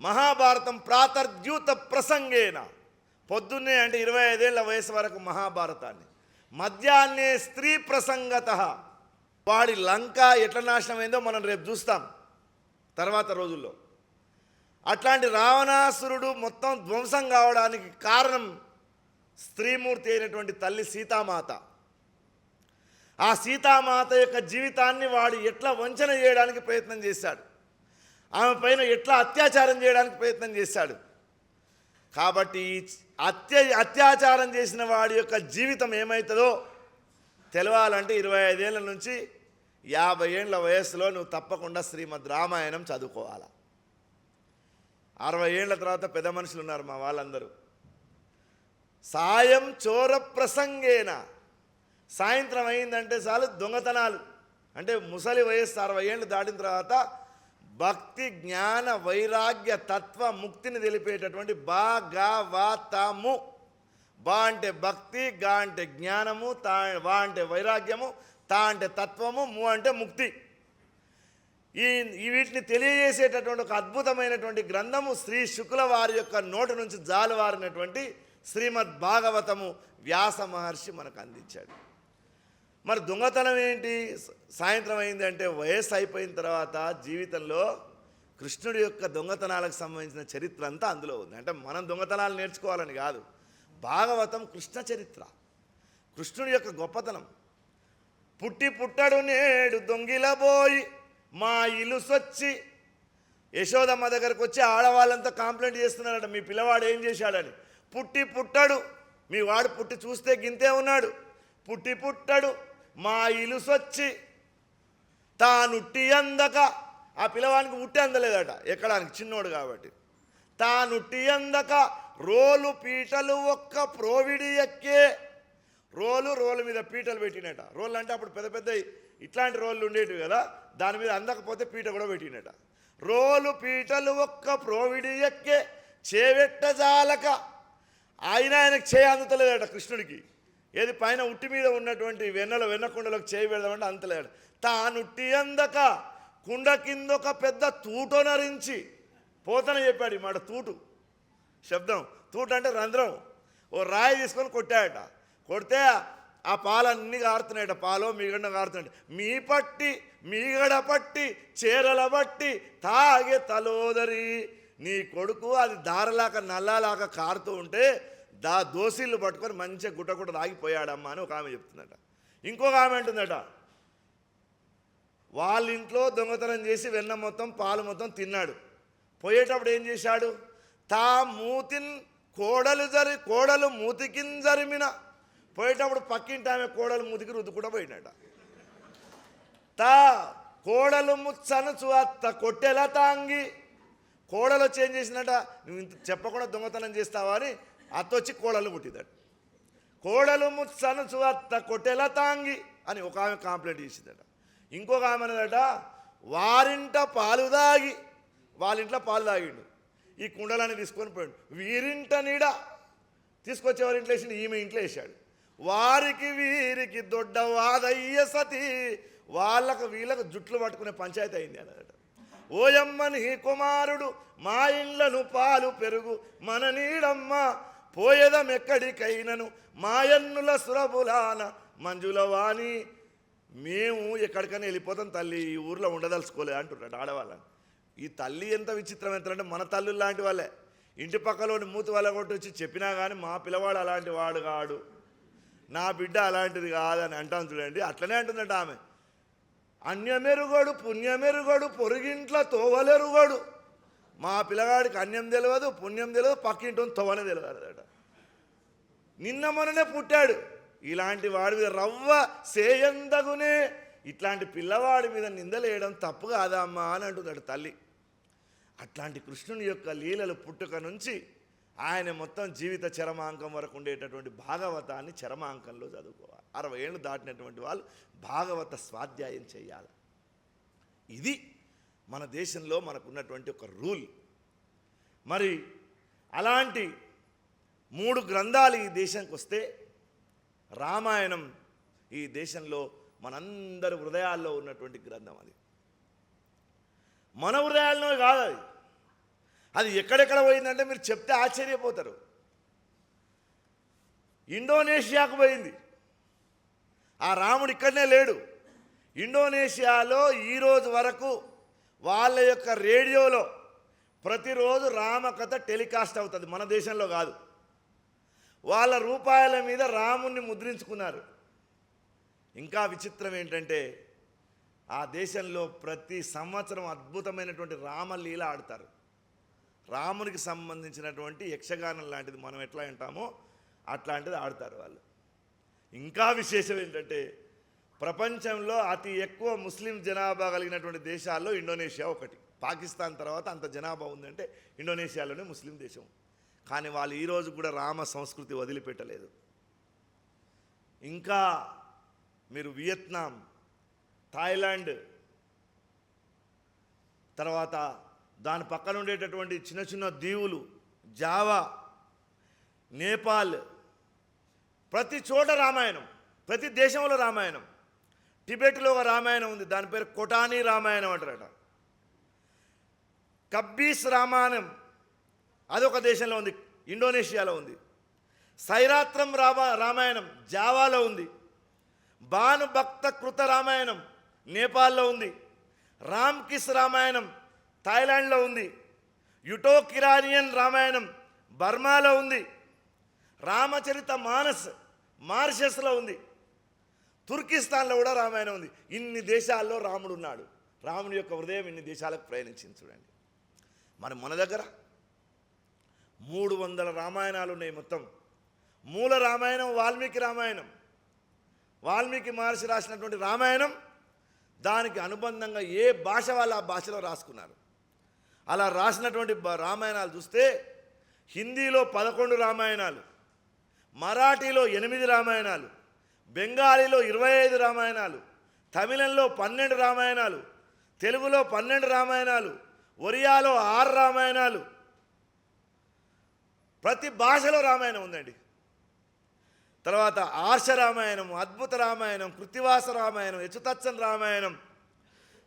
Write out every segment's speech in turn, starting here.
మహాభారతం ప్రాతర్ద్యూత ప్రసంగేన. పొద్దున్నే అంటే ఇరవై ఐదేళ్ళ వయసు వరకు మహాభారతాన్ని. మధ్యాహ్నే స్త్రీ ప్రసంగత. వాడి లంక ఎట్లా నాశనమైందో మనం రేపు చూస్తాం. తర్వాత రోజుల్లో. అట్లాంటి రావణాసురుడు మొత్తం ధ్వంసం కావడానికి కారణం స్త్రీమూర్తి అయినటువంటి తల్లి సీతామాత. ఆ సీతామాత యొక్క జీవితాన్ని వాడు ఎట్లా వంచన చేయడానికి ప్రయత్నం చేశాడు? ఆమె పైన ఎట్లా అత్యాచారం చేయడానికి ప్రయత్నం చేశాడు. కాబట్టి అత్య అత్యాచారం చేసిన వాడి యొక్క జీవితం ఏమవుతుందో తెలవాలంటే ఇరవై ఐదేళ్ళ నుంచి యాభై ఏళ్ళ వయస్సులో నువ్వు తప్పకుండా శ్రీమద్ రామాయణం చదువుకోవాలి. అరవై ఏళ్ళ తర్వాత పెద్ద మనుషులు ఉన్నారు మా వాళ్ళందరూ. సాయం చోర ప్రసంగేన. సాయంత్రం అయిందంటే చాలు దొంగతనాలు. అంటే ముసలి వయస్సు అరవై ఏళ్ళు దాటిన తర్వాత భక్తి జ్ఞాన వైరాగ్య తత్వ ముక్తిని తెలిపేటటువంటి బా గా వా తాము బా అంటే భక్తి గా అంటే జ్ఞానము తా వా అంటే వైరాగ్యము తా అంటే తత్వము ము అంటే ముక్తి. ఈ ఈ వీటిని తెలియజేసేటటువంటి ఒక అద్భుతమైనటువంటి గ్రంథము శ్రీ శుక్ల వారి యొక్క నోటి నుంచి జాలువారినటువంటి శ్రీమద్ భాగవతము వ్యాస మహర్షి మనకు అందించాడు. మరి దొంగతనం ఏంటి? సాయంత్రం సాయంత్రం అయిందంటే వయస్సు అయిపోయిన తర్వాత జీవితంలో కృష్ణుడి యొక్క దొంగతనాలకు సంబంధించిన చరిత్ర అంతా అందులో ఉంది. అంటే మనం దొంగతనాలు నేర్చుకోవాలని కాదు. భాగవతం కృష్ణ చరిత్ర. కృష్ణుడి యొక్క గొప్పతనం. పుట్టి పుట్టడు నేడు దొంగిలబోయి మా ఇల్లు సొచ్చి యశోదమ్మ దగ్గరకు వచ్చి ఆడవాళ్ళంతా కాంప్లైంట్ చేస్తున్నారట మీ పిల్లవాడు ఏం చేశాడని? పుట్టి పుట్టడు. మీ వాడు పుట్టి చూస్తే గింతే ఉన్నాడు. పుట్టి పుట్టడు. మా ఇలుసొచ్చి తానుట్టి అందక. ఆ పిల్లవానికి ఉట్టి అందలేదట ఎక్కడానికి? చిన్నోడు కాబట్టి. తానుట్టి అందక రోలు పీటలు ఒక్క ప్రోవిడి ఎక్కే. రోలు రోలు మీద పీటలు పెట్టినట. రోళ్ళు అంటే అప్పుడు పెద్ద పెద్ద ఇట్లాంటి రోళ్ళు ఉండేటివి కదా దాని మీద అందకపోతే పీట కూడా పెట్టినట. రోలు పీటలు ఒక్క ప్రోవిడి ఎక్కే చేవెట్ట జాలక. ఆయన ఆయనకు చేయ అందుతలేదట కృష్ణుడికి. ఏది పైన ఉట్టి మీద ఉన్నటువంటి వెన్నెల వెన్నకుండలకు చేయి పెడదామంటే అంతలేడు తానుట్టి అందక కుండ కింద ఒక పెద్ద తూటొనరించి పోతన చెప్పాడు ఈ మాట తూటు. శబ్దం. తూట అంటే రంధ్రం. ఓ రాయి తీసుకొని కొట్టాడట. కొడితే ఆ పాలన్నీ కారుతున్నాయట. పాలో మీగడ కారుతున్నాడు మీ పట్టి మీగడ పట్టి చీరల పట్టి తాగే తలోదరి. నీ కొడుకు అది దారలాక నల్లలాగా కారుతూ ఉంటే దా దోసిళ్ళు పట్టుకొని మంచిగా గుట్ట గుట్ట తాగిపోయాడమ్మా అని ఒక ఆమె చెప్తుందట. ఇంకొక ఆమె అంటుందట వాళ్ళ ఇంట్లో దొంగతనం చేసి వెన్న మొత్తం పాలు మొత్తం తిన్నాడు. పోయేటప్పుడు ఏం చేశాడు? తా మూతిన్ కోడలు జరి కోడలు మూతికిన్ జరిమిన. పోయేటప్పుడు పక్కింటి ఆమె కోడలు మూతికి రుద్దుకుండా పోయినట. తా కోడలు ముచ్చనుచు అత్త కొట్టెల తాంగి. కోడలు వచ్చి ఏం చేసిందట నువ్వు ఇంత చెప్పకుండా దొంగతనం చేస్తావా అని అత్తొచ్చి కోడలు ముట్టిదట కోడలు ముచ్చనుచు అత్త కొట్టెల తాంగి అని ఒక ఆమె కాంప్లైంట్ చేసిందట. ఇంకొక ఆమె అన్నదట వారింట పాలు దాగి వాళ్ళింట్లో పాలు తాగిండు. ఈ కుండలని తీసుకొని పోయాడు. వీరింట నీడ. తీసుకొచ్చేవారి ఇంట్లో వేసిండు ఈమె ఇంట్లో వేసాడు వారికి వీరికి దొడ్డ వాదయ్య సతి వాళ్ళకు వీళ్ళకు జుట్లు పట్టుకునే పంచాయతీ అయింది అన్నదట. ఓయమ్మని కుమారుడు మా ఇండ్లను పాలు పెరుగు మన నీడమ్మ పోయేదం ఎక్కడికైనను? మాయన్నుల సురబులాన మంజుల వాణి మేము ఎక్కడికైనా వెళ్ళిపోతాం తల్లి ఈ ఊర్లో ఉండదలుచుకోలే అంటున్నాడు ఆడవాళ్ళని. ఈ తల్లి ఎంత విచిత్రం ఎంత అంటే మన తల్లు లాంటి వాళ్ళే. ఇంటి పక్కలోని మూతి వాళ్ళ కొట్టి వచ్చి చెప్పినా కానీ మా పిల్లవాడు అలాంటి వాడు కాడు. నా బిడ్డ అలాంటిది కాదని అంటాను చూడండి. అట్లనే అంటుందట ఆమె. అన్యమెరుగడు పుణ్యమెరుగడు పొరుగింట్ల తోవలెరుగడు. మా పిల్లగాడికి అన్యం తెలియదు పుణ్యం తెలియదు పక్కింటి తోవనే తెలియదట నిన్న మొన్ననే పుట్టాడు. ఇలాంటి వాడి మీద రవ్వ సేయందగునే ఇట్లాంటి పిల్లవాడి మీద నిందలేయడం తప్పు కాదా అమ్మా అని అంటున్నాడు తల్లి. అట్లాంటి కృష్ణుని యొక్క లీలలు పుట్టుక నుంచి ఆయన మొత్తం జీవిత చరమాంకం వరకు ఉండేటటువంటి భాగవతాన్ని చరమాంకంలో చదువుకోవాలి. అరవై ఏళ్ళు దాటినటువంటి వాళ్ళు భాగవత స్వాధ్యాయం చేయాలి. ఇది మన దేశంలో మనకున్నటువంటి ఒక రూల్. మరి అలాంటి మూడు గ్రంథాలు ఈ దేశానికి వస్తే రామాయణం ఈ దేశంలో మనందరి హృదయాల్లో ఉన్నటువంటి గ్రంథం అది. మన హృదయాల్లో కాదు అది. అది ఎక్కడెక్కడ పోయిందంటే మీరు చెప్తే ఆశ్చర్యపోతారు. ఇండోనేషియాకు పోయింది. ఆ రాముడు ఇక్కడనే లేడు. ఇండోనేషియాలో ఈరోజు వరకు వాళ్ళ యొక్క రేడియోలో ప్రతిరోజు రామకథ టెలికాస్ట్ అవుతుంది మన దేశంలో కాదు. వాళ్ళ రూపాయల మీద రాముణ్ణి ముద్రించుకున్నారు. ఇంకా విచిత్రం ఏంటంటే ఆ దేశంలో ప్రతి సంవత్సరం అద్భుతమైనటువంటి రామలీల ఆడతారు. రామునికి సంబంధించినటువంటి యక్షగానం లాంటిది మనం ఎట్లా వింటామో అట్లాంటిది ఆడతారు వాళ్ళు. ఇంకా విశేషం ఏంటంటే ప్రపంచంలో అతి ఎక్కువ ముస్లిం జనాభా కలిగినటువంటి దేశాల్లో ఇండోనేషియా ఒకటి. పాకిస్తాన్ తర్వాత అంత జనాభా ఉందంటే ఇండోనేషియాలోనే ముస్లిం దేశం. కానీ వాళ్ళు ఈరోజు కూడా రామ సంస్కృతి వదిలిపెట్టలేదు. ఇంకా మీరు వియత్నాం థాయిలాండ్ తర్వాత దాని పక్కన ఉండేటటువంటి చిన్న చిన్న దీవులు జావా నేపాల్ ప్రతి చోట రామాయణం ప్రతి దేశంలో రామాయణం. టిబెట్లో ఒక రామాయణం ఉంది. దాని పేరు కొటానీ రామాయణం అంటారట. కబ్బీస్ రామాయణం అదొక దేశంలో ఉంది. ఇండోనేషియాలో ఉంది. సైరాత్రం రామా రామాయణం జావాలో ఉంది. భానుభక్త కృత రామాయణం నేపాల్లో ఉంది. రామ్ కిస్ రామాయణం థాయిలాండ్లో ఉంది. యుటో కిరానియన్ రామాయణం బర్మాలో ఉంది. రామచరిత మానస్ మారిషస్లో ఉంది. తుర్కిస్తాన్లో కూడా రామాయణం ఉంది. ఇన్ని దేశాల్లో రాముడు ఉన్నాడు. రాముడి యొక్క హృదయం ఇన్ని దేశాలకు ప్రయాణించింది చూడండి. మరి మన దగ్గర మూడు వందల రామాయణాలు ఉన్నాయి మొత్తం. మూల రామాయణం వాల్మీకి రామాయణం. వాల్మీకి మహర్షి రాసినటువంటి రామాయణం దానికి అనుబంధంగా ఏ భాష వాళ్ళు ఆ భాషలో రాసుకున్నారు. అలా రాసినటువంటి రామాయణాలు చూస్తే హిందీలో పదకొండు రామాయణాలు మరాఠీలో ఎనిమిది రామాయణాలు బెంగాలీలో ఇరవై ఐదు రామాయణాలు తమిళంలో పన్నెండు రామాయణాలు తెలుగులో పన్నెండు రామాయణాలు ఒరియాలో ఆరు రామాయణాలు. ప్రతి భాషలో రామాయణం ఉందండి. తర్వాత ఆర్ష రామాయణం అద్భుత రామాయణం కృత్తివాస రామాయణం యచుతచ్చన్ రామాయణం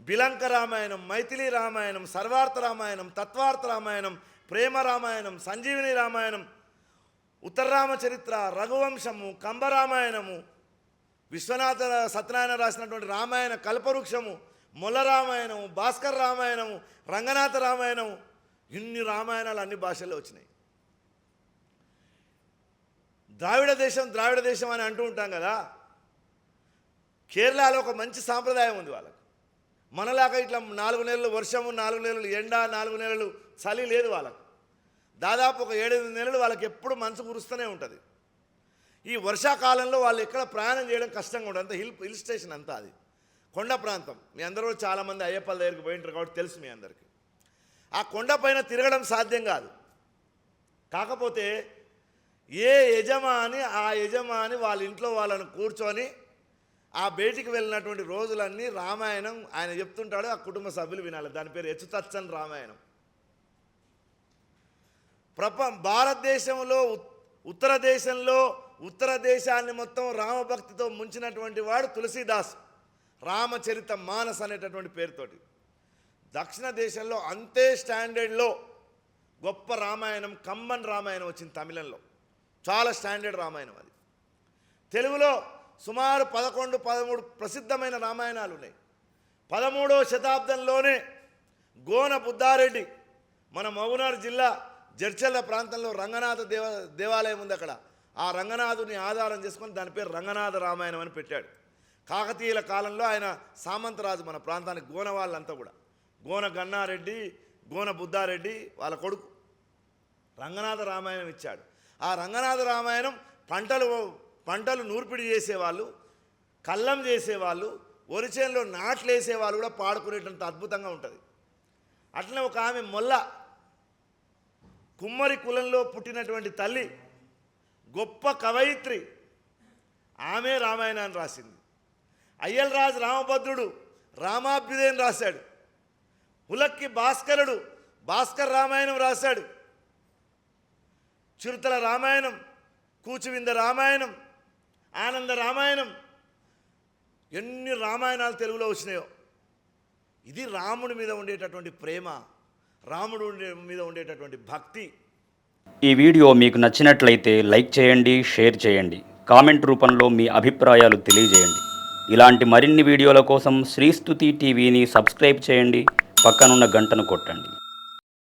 బిలంక రామాయణం మైథిలి రామాయణం సర్వార్థ రామాయణం తత్వార్థ రామాయణం ప్రేమ రామాయణం సంజీవిని రామాయణం ఉత్తరరామ చరిత్ర రఘువంశము కంబరామాయణము విశ్వనాథ సత్యనారాయణ రాసినటువంటి రామాయణ కల్పవృక్షము మొల రామాయణము భాస్కర్ రామాయణము రంగనాథ రామాయణము ఇన్ని రామాయణాలు అన్ని భాషల్లో వచ్చినాయి. ద్రావిడ దేశం ద్రావిడ దేశం అని అంటూ ఉంటాం కదా. కేరళలో ఒక మంచి సాంప్రదాయం ఉంది వాళ్ళకు. మనలాగా ఇట్లా నాలుగు నెలలు వర్షము నాలుగు నెలలు ఎండ నాలుగు నెలలు చలి లేదు వాళ్ళకు. దాదాపు ఒక ఏడెనిమిది నెలలు వాళ్ళకి ఎప్పుడు మనసు కురుస్తూనే ఉంటుంది. ఈ వర్షాకాలంలో వాళ్ళు ఎక్కడ ప్రయాణం చేయడం కష్టంగా ఉండదు. అంత హిల్ హిల్ స్టేషన్ అంతా అది. కొండ ప్రాంతం. మీ అందరూ చాలామంది అయ్యప్పల దగ్గరికి పోయింటారు కాబట్టి తెలుసు మీ అందరికీ. ఆ కొండ పైన తిరగడం సాధ్యం కాదు. కాకపోతే ఏ యజమాని ఆ యజమాని వాళ్ళ ఇంట్లో వాళ్ళని కూర్చొని ఆ బయటికి వెళ్ళినటువంటి రోజులన్నీ రామాయణం ఆయన చెప్తుంటాడు ఆ కుటుంబ సభ్యులు వినాలి. దాని పేరు ఎచ్చుతచ్చని రామాయణం. ప్రప భారతదేశంలో ఉత్- ఉత్తర దేశంలో ఉత్తర దేశాన్ని మొత్తం రామభక్తితో ముంచినటువంటి వాడు తులసీదాస్. రామచరిత మానస్ అనేటటువంటి పేరుతోటి. దక్షిణ దేశంలో అంతే స్టాండర్డ్లో గొప్ప రామాయణం కమ్మన్ రామాయణం వచ్చింది తమిళంలో. చాలా స్టాండర్డ్ రామాయణం అది. తెలుగులో సుమారు పదకొండు పదమూడు ప్రసిద్ధమైన రామాయణాలు ఉన్నాయి. పదమూడవ శతాబ్దంలోనే గోన బుద్ధారెడ్డి మన మహబూబ్నగర్ జిల్లా జడ్చల్ల ప్రాంతంలో రంగనాథ దేవ దేవాలయం ఉంది అక్కడ. ఆ రంగనాథుని ఆధారం చేసుకొని దాని పేరు రంగనాథ రామాయణం అని పెట్టాడు. కాకతీయుల కాలంలో ఆయన సామంతరాజు మన ప్రాంతానికి గోన వాళ్ళంతా కూడా. గోన గన్నారెడ్డి గోన బుద్ధారెడ్డి వాళ్ళ కొడుకు. రంగనాథ రామాయణం ఇచ్చాడు. ఆ రంగనాథ రామాయణం పంటలు పంటలు నూర్పిడి చేసేవాళ్ళు కల్లం చేసేవాళ్ళు ఒరిచేనులో నాట్లు వేసేవాళ్ళు కూడా పాడుకునేటంత అద్భుతంగా ఉంటుంది. అట్లనే ఒక ఆమె మొల్ల కుమ్మరి కులంలో పుట్టినటువంటి తల్లి గొప్ప కవయిత్రి. ఆమె రామాయణాన్ని రాసింది. అయ్యలరాజు రామభద్రుడు రామాభ్యుదయం రాశాడు. హులక్కి భాస్కరుడు భాస్కర్ రామాయణం రాశాడు. చిరుతల రామాయణం కూచువింద రామాయణం ఆనంద రామాయణం ఎన్ని రామాయణాలు తెలుగులో వచ్చినాయో. ఇది రాముడి మీద ఉండేటటువంటి ప్రేమ రాముడు ఉండే మీద ఉండేటటువంటి భక్తి ఈ వీడియో మీకు నచ్చినట్లయితే లైక్ చేయండి షేర్ చేయండి. కామెంట్ రూపంలో మీ అభిప్రాయాలు తెలియజేయండి. ఇలాంటి మరిన్ని వీడియోల కోసం శ్రీస్తుతి టీవీని సబ్స్క్రైబ్ చేయండి. పక్కనున్న గంటను కొట్టండి.